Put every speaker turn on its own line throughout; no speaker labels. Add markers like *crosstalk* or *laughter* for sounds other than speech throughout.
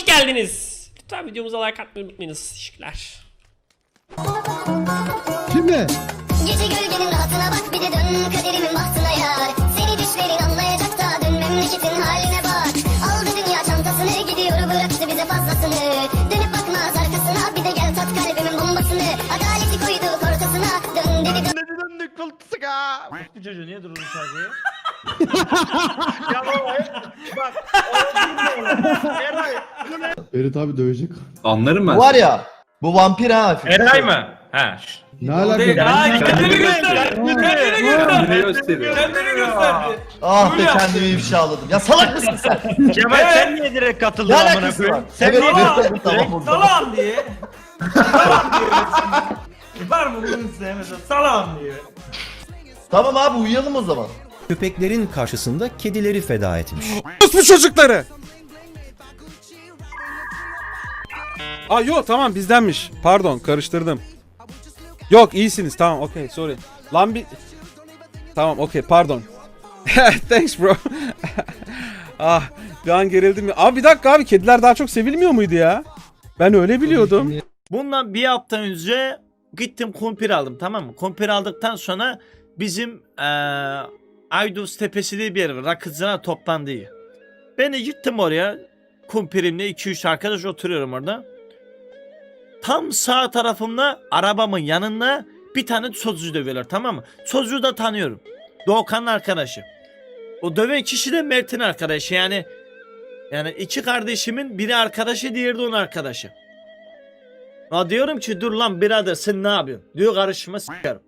hoş geldiniz. Lütfen videomuza like atmayı unutmayınız. Teşekkürler.
Şimdi
Gece gölgenin rahatına bak bir de dön kaderimin bahtına yar Seni düşlerin anlayacak da dön memleketin haline bak Aldı dünya çantasını gidiyor bıraktı bize fazlasını Dönüp bakmaz arkasına bir de gel tat kalbimin bombasını Adaleti koydu ortasına dön dedi dön
Ne döndük?
Bu çocuğu niye durdun şarkıyı? *laughs*
Ya baba bak. o değil mi? Eray.
Ferit abi dövecek.
Anlarım ben.
Var ya bu vampir ha.
Eray mı? Ha.
Ne alaka?
Ay kendini göster. Kendini göster.
Gösteriyor?
Kendini gösterdi.
Ah be kendimi ifşaladım. Ya salak mısın sen? *laughs*
Kemal sen niye direkt katıldın
Ne
amına
alakası var?
koyayım? Sen
Evet
niye
evet tamam burada.
Salam diye. Salam diye. Var mı bunun sevmesi? Salam diye.
Tamam abi uyuyalım o zaman.
köpeklerin karşısında kedileri feda etmiş.
bu çocukları. Aa yok tamam bizdenmiş. Pardon karıştırdım. Yok iyisiniz tamam okey sorry. Lan bir... Tamam okey pardon. *laughs* Thanks bro. *laughs* ah bir an gerildim ya. Abi bir dakika abi kediler daha çok sevilmiyor muydu ya? Ben öyle biliyordum.
Bundan bir hafta önce gittim kumpir aldım tamam mı? Kumpir aldıktan sonra bizim eee Aydos Tepesi diye bir yer var. Rakıcılar toplandığı. Ben de gittim oraya. Kumpirimle 2-3 arkadaş oturuyorum orada. Tam sağ tarafımda arabamın yanında bir tane sözcü dövüyorlar tamam mı? Sözcüyü de tanıyorum. Doğukan'ın arkadaşı. O döven kişi de Mert'in arkadaşı yani yani iki kardeşimin biri arkadaşı diğeri de onun arkadaşı. Ya diyorum ki dur lan birader sen ne yapıyorsun? Diyor karışma s**erim.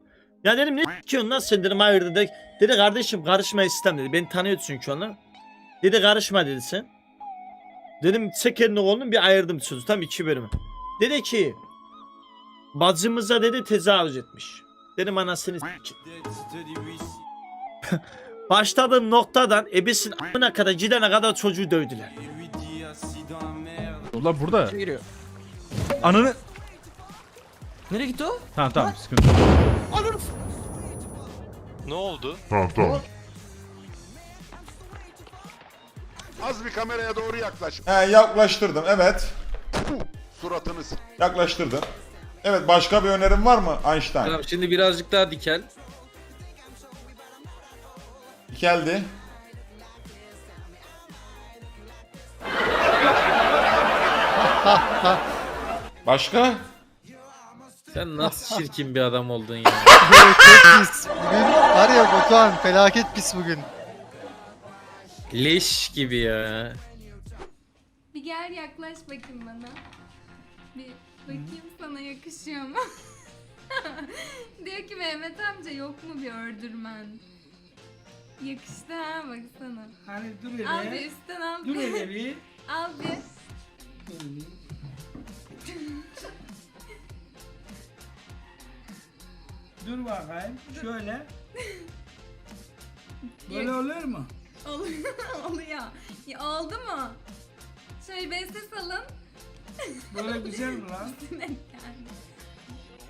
Ya dedim ne s**iyorsun lan sen dedim hayır dedi. Dedi kardeşim karışma istem dedi. Beni tanıyor çünkü onlar. Dedi karışma dedi sen. Dedim çek elini kolunu bir ayırdım sözü tam iki bölümü. Dedi ki bacımıza dedi tecavüz etmiş. Dedim anasını. *laughs* Başladığım noktadan ebesin a**ına kadar gidene kadar çocuğu dövdüler.
Ulan burada. Ananı.
Nereye gitti o?
Tamam tamam sıkıntı. yok.
Ne oldu?
Az bir kameraya doğru yaklaş.
He yaklaştırdım evet.
Suratını s-
Yaklaştırdım. Evet başka bir önerim var mı Einstein?
Tamam şimdi birazcık daha dikel.
Geldi. Başka?
Sen nasıl çirkin bir adam oldun ya. *laughs*
pis. Bugün var ya Batuhan felaket pis bugün.
Leş gibi ya.
Bir gel yaklaş bakayım bana Bir bakayım sana yakışıyor mu? *laughs* Diyor ki Mehmet amca yok mu bir ördürmen? Yakıştı ha baksana.
Hani dur hele.
Al bir üstten al
Dur hele bir. *laughs*
Al bir. *laughs*
Dur bakayım. Şöyle. Böyle olur mu?
Oluyor. Oluyor. Ya oldu mu? Şöyle bir ses alın.
Böyle güzel mi lan?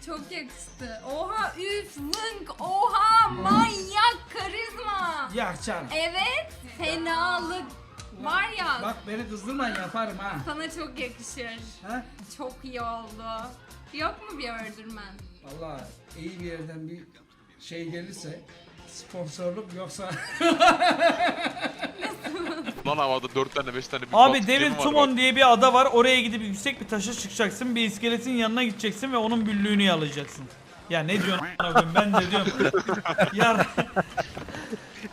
Çok yakıştı. Oha üf lınk oha manyak karizma.
Yak canım.
Evet fenalık. Var ya
Bak beni kızdırmayın yaparım ha.
sana çok yakışır.
Ha?
Çok iyi oldu. Yok mu bir ördürmen?
Vallahi iyi bir yerden bir şey gelirse sponsorluk yoksa *laughs*
Lan havada 4 tane 5 tane bir
Abi Devil Tumon diye bir ada var. Oraya gidip yüksek bir taşa çıkacaksın. Bir iskeletin yanına gideceksin ve onun büllüğünü yalayacaksın. Ya ne diyorsun a**ına ben de diyorum. *laughs* ya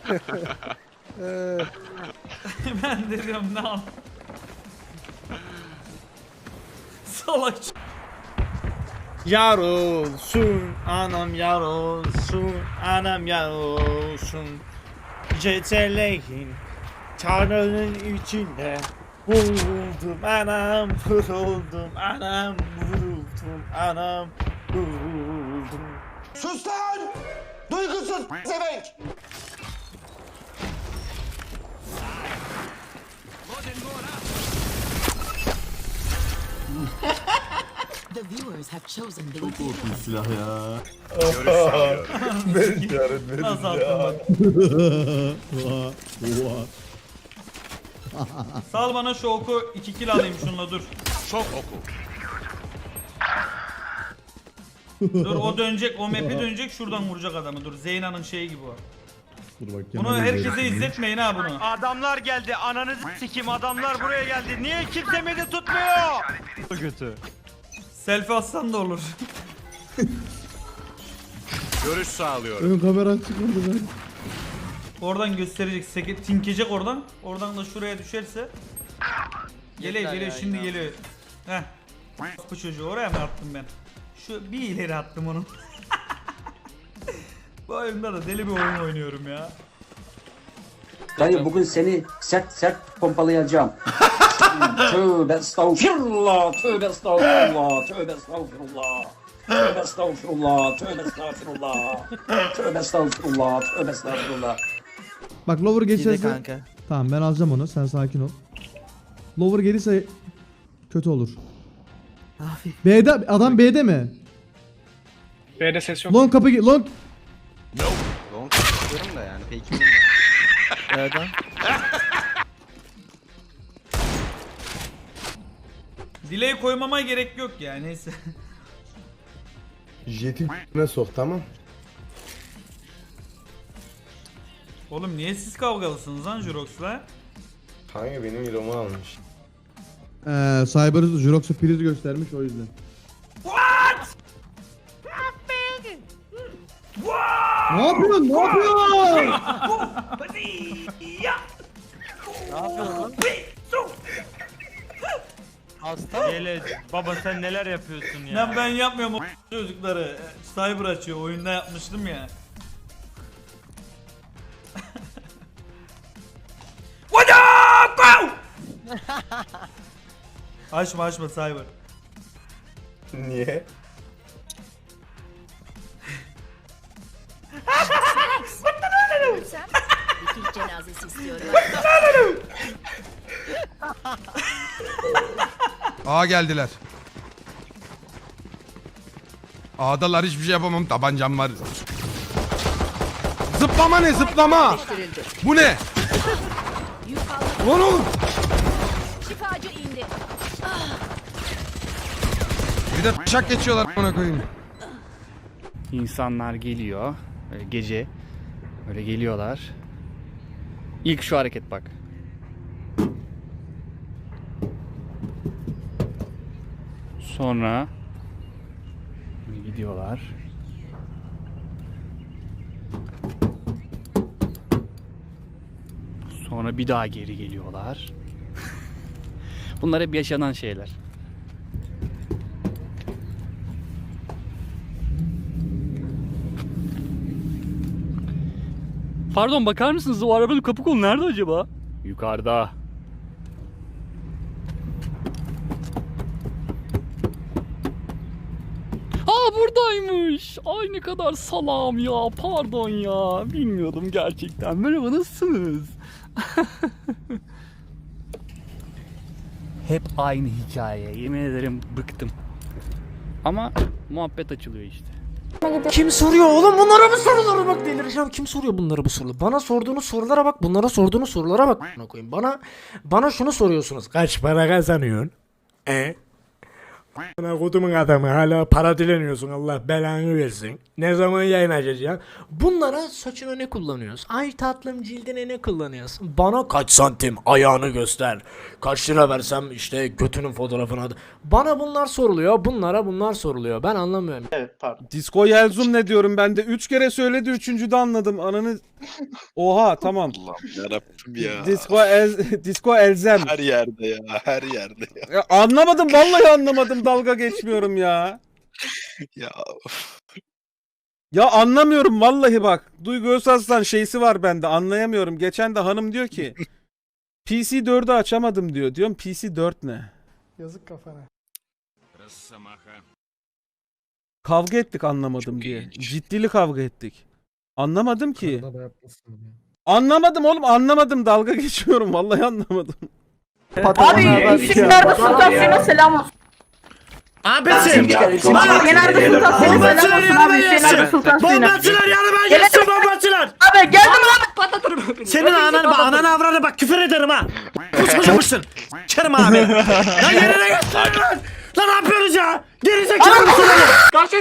*laughs* ben de diyorum ne an. Salak Yar olsun anam yar olsun anam yar olsun Geceleyin Tanrı'nın içinde Vuruldum anam vuruldum anam vuruldum anam vuruldum
Sus lan! Duygusuz sevenk! *laughs*
Silah ya.
Nasıl attın *laughs* bak *laughs* *laughs* Sal bana şu oku 2 kill alayım şunla dur.
Çok oku.
Dur o dönecek o map'i dönecek şuradan vuracak adamı dur. Zeyna'nın şeyi gibi o. Bunu herkese izletmeyin ha bunu.
Adamlar geldi. Ananızı sikim. Adamlar buraya geldi. Niye kimse beni tutmuyor?
Selfie atsan da olur.
Görüş sağlıyorum.
Ön kamera çıkmadı ben.
Oradan gösterecek, seke, tinkecek oradan. Oradan da şuraya düşerse. Geliyor geliyor şimdi geliyor. Heh. Bu çocuğu oraya mı attım ben? Şu bir ileri attım onun. *laughs* Bu oyunda da deli bir oyun oynuyorum ya.
Dayı bugün seni sert sert pompalayacağım. *laughs* tövbe estağfirullah. Tövbe estağfirullah. Tövbe estağfirullah. Tövbe estağfirullah. Tövbe estağfirullah. Tövbe estağfirullah. Tövbe estağfirullah.
Bak lower geçerse. Tamam ben alacağım onu sen sakin ol. Lower gelirse kötü olur. B'de adam B'de mi?
B'de ses yok.
Long kapı long
Delay koymama gerek yok ya neyse.
Jet'i *laughs* ne sok tamam.
Oğlum niye siz kavgalısınız lan Jurox'la?
Kanka benim ilomu almış.
Eee Cyber'ı Jurox'a priz göstermiş o yüzden. Ne yapıyorsun? Ne yapıyorsun?
baba sen neler yapıyorsun ya?
Lan ben yapmıyorum o çocukları. Cyber açıyor oyunda yapmıştım ya. Açma açma Cyber.
Niye?
Türk cenazesi istiyorum.
Aa geldiler. A'dalar hiçbir şey yapamam tabancam var. Zıplama ne zıplama? Bu ne? Lan oğlum. Bir de şak geçiyorlar ona koyayım.
İnsanlar geliyor. Böyle gece. Böyle geliyorlar. İlk şu hareket bak. Sonra gidiyorlar. Sonra bir daha geri geliyorlar. *laughs* Bunlar hep yaşanan şeyler. Pardon bakar mısınız o arabanın kapı kolu nerede acaba? Yukarıda. Aa buradaymış. Ay ne kadar salam ya. Pardon ya. Bilmiyordum gerçekten. Merhaba nasılsınız? *laughs* Hep aynı hikaye. Yemin ederim bıktım. Ama muhabbet açılıyor işte.
Kim soruyor oğlum bunlara mı soruları bak delireceğim. Kim soruyor bunları bu soruları? Bana sorduğunuz sorulara bak. Bunlara sorduğunuz sorulara bak. Bana koyayım. Bana bana şunu soruyorsunuz. Kaç para kazanıyorsun? E? Bana kodumun adamı hala para dileniyorsun Allah belanı versin. Ne zaman yayın açacaksın? Bunlara saçına ne kullanıyorsun? Ay tatlım cildine ne kullanıyorsun? Bana kaç santim ayağını göster. Kaç lira versem işte götünün fotoğrafını at. Bana bunlar soruluyor. Bunlara bunlar soruluyor. Ben anlamıyorum.
Disco Yelzum ne diyorum ben de 3 kere söyledi 3. de anladım ananı. Oha tamam.
Allah'ım yarabbim ya.
Disco El Disco Elzem.
Her yerde ya. Her yerde ya.
Ya anlamadım vallahi anlamadım dalga geçmiyorum ya.
Ya
Ya anlamıyorum vallahi bak. Duygu Özaslan şeysi var bende anlayamıyorum. Geçen de hanım diyor ki *laughs* PC 4'ü açamadım diyor. Diyorum PC 4 ne?
Yazık kafana.
Kavga ettik anlamadım
Çok
diye.
ilginç.
Ciddili kavga ettik. Anlamadım ki. Anlamadım oğlum anlamadım dalga *laughs* geçiyorum vallahi anlamadım.
Abi isimlerde sultan selam olsun.
Abisi. Bak.
Genelde sultan seni
Bombacılar
selam olsun
yanıma
abi. Genelde
gelsin.
sultan seni.
Bombacılar yanıma gelsin bombacılar.
Abi geldim abi patlatırım.
Senin anan bak ananı avranı bak küfür ederim ha. Kusmacamışsın. Kerim abi. *laughs* Lan yerine getirin lan. Lan ne yapıyorsunuz ya? Geri zekalı mısın?
Karşı